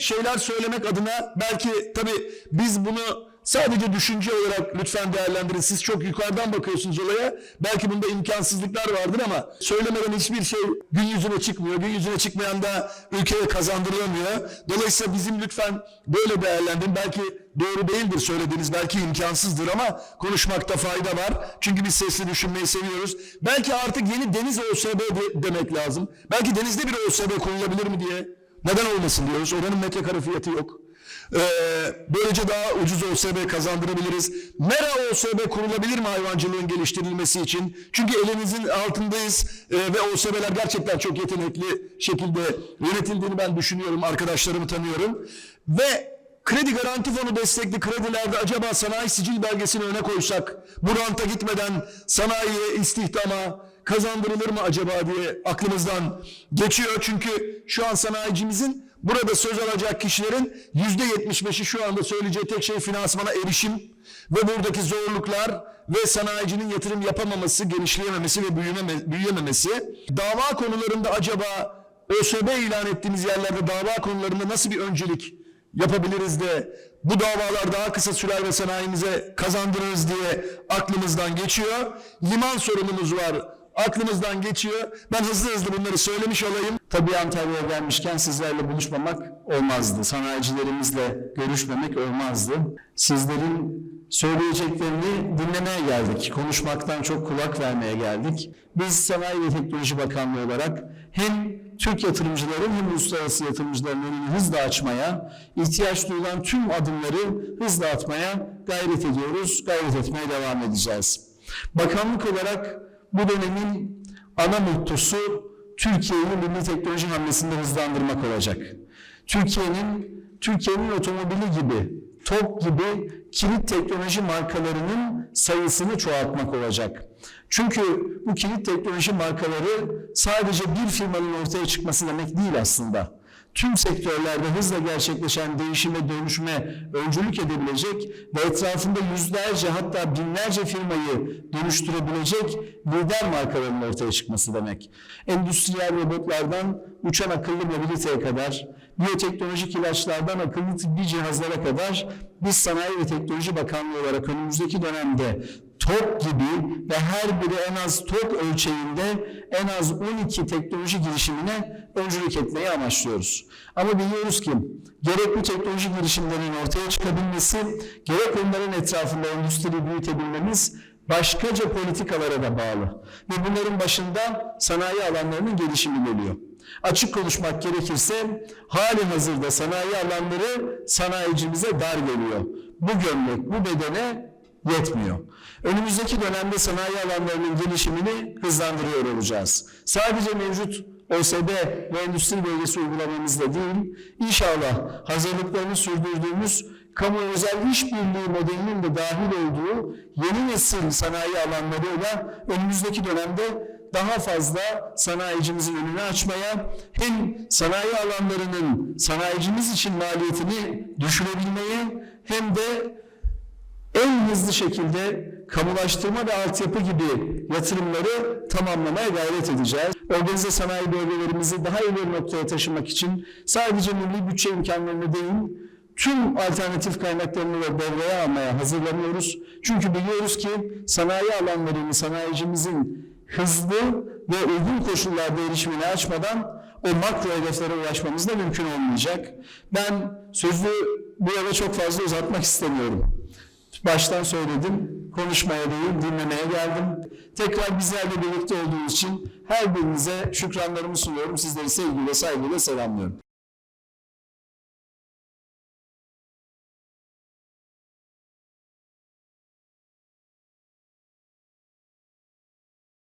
şeyler söylemek adına belki tabii biz bunu sadece düşünce olarak lütfen değerlendirin. Siz çok yukarıdan bakıyorsunuz olaya. Belki bunda imkansızlıklar vardır ama söylemeden hiçbir şey gün yüzüne çıkmıyor. Gün yüzüne çıkmayan da ülkeye kazandırılamıyor. Dolayısıyla bizim lütfen böyle değerlendirin. Belki doğru değildir söylediğiniz, belki imkansızdır ama konuşmakta fayda var. Çünkü biz sesli düşünmeyi seviyoruz. Belki artık yeni deniz OSB de- demek lazım. Belki denizde bir OSB kurulabilir mi diye. Neden olmasın diyoruz. Oranın metrekare fiyatı yok. Ee, böylece daha ucuz OSB kazandırabiliriz. Mera OSB kurulabilir mi hayvancılığın geliştirilmesi için? Çünkü elinizin altındayız ee, ve OSB'ler gerçekten çok yetenekli şekilde yönetildiğini ben düşünüyorum. Arkadaşlarımı tanıyorum. Ve kredi garanti fonu destekli kredilerde acaba sanayi sicil belgesini öne koysak, bu ranta gitmeden sanayiye, istihdama kazandırılır mı acaba diye aklımızdan geçiyor. Çünkü şu an sanayicimizin burada söz alacak kişilerin yüzde yetmiş beşi şu anda söyleyeceği tek şey finansmana erişim ve buradaki zorluklar ve sanayicinin yatırım yapamaması, genişleyememesi ve büyümeme, büyüyememesi. Dava konularında acaba ÖSB ilan ettiğimiz yerlerde dava konularında nasıl bir öncelik yapabiliriz de bu davalar daha kısa sürer ve sanayimize kazandırırız diye aklımızdan geçiyor. Liman sorunumuz var aklımızdan geçiyor. Ben hızlı hızlı bunları söylemiş olayım. Tabii Antalya'ya gelmişken sizlerle buluşmamak olmazdı. Sanayicilerimizle görüşmemek olmazdı. Sizlerin söyleyeceklerini dinlemeye geldik. Konuşmaktan çok kulak vermeye geldik. Biz Sanayi ve Teknoloji Bakanlığı olarak hem Türk yatırımcıların hem uluslararası yatırımcıların önünü hızla açmaya, ihtiyaç duyulan tüm adımları hızla atmaya gayret ediyoruz, gayret etmeye devam edeceğiz. Bakanlık olarak bu dönemin ana mottosu Türkiye'yi milli teknoloji hamlesinde hızlandırmak olacak. Türkiye'nin Türkiye'nin otomobili gibi, TOG gibi kilit teknoloji markalarının sayısını çoğaltmak olacak. Çünkü bu kilit teknoloji markaları sadece bir firmanın ortaya çıkması demek değil aslında tüm sektörlerde hızla gerçekleşen değişime, dönüşüme öncülük edebilecek ve etrafında yüzlerce hatta binlerce firmayı dönüştürebilecek lider markaların ortaya çıkması demek. Endüstriyel robotlardan uçan akıllı mobiliteye kadar, biyoteknolojik ilaçlardan akıllı tıbbi cihazlara kadar biz Sanayi ve Teknoloji Bakanlığı olarak önümüzdeki dönemde TOP gibi ve her biri en az TOP ölçeğinde en az 12 teknoloji girişimine öncülük etmeyi amaçlıyoruz. Ama biliyoruz ki gerek bu teknoloji girişimlerinin ortaya çıkabilmesi, gerek onların etrafında endüstri büyütebilmemiz başkaca politikalara da bağlı. Ve bunların başında sanayi alanlarının gelişimi geliyor. Açık konuşmak gerekirse hali hazırda sanayi alanları sanayicimize dar geliyor. Bu gömlek, bu bedene yetmiyor. Önümüzdeki dönemde sanayi alanlarının gelişimini hızlandırıyor olacağız. Sadece mevcut OSB ve endüstri bölgesi uygulamamızda değil, inşallah hazırlıklarını sürdürdüğümüz kamu özel işbirliği modelinin de dahil olduğu yeni nesil sanayi alanlarıyla önümüzdeki dönemde daha fazla sanayicimizin önünü açmaya, hem sanayi alanlarının sanayicimiz için maliyetini düşürebilmeye hem de en hızlı şekilde kamulaştırma ve altyapı gibi yatırımları tamamlamaya gayret edeceğiz. Organize sanayi bölgelerimizi daha ileri noktaya taşımak için sadece milli bütçe imkanlarını değil, tüm alternatif kaynaklarını da devreye almaya hazırlanıyoruz. Çünkü biliyoruz ki sanayi alanlarını sanayicimizin hızlı ve uygun koşullarda erişimini açmadan o makro hedeflere ulaşmamız da mümkün olmayacak. Ben sözü bu yana çok fazla uzatmak istemiyorum. Baştan söyledim, konuşmaya değil dinlemeye geldim. Tekrar bizlerle birlikte olduğunuz için her birinize şükranlarımı sunuyorum. Sizleri sevgiyle, saygıyla selamlıyorum.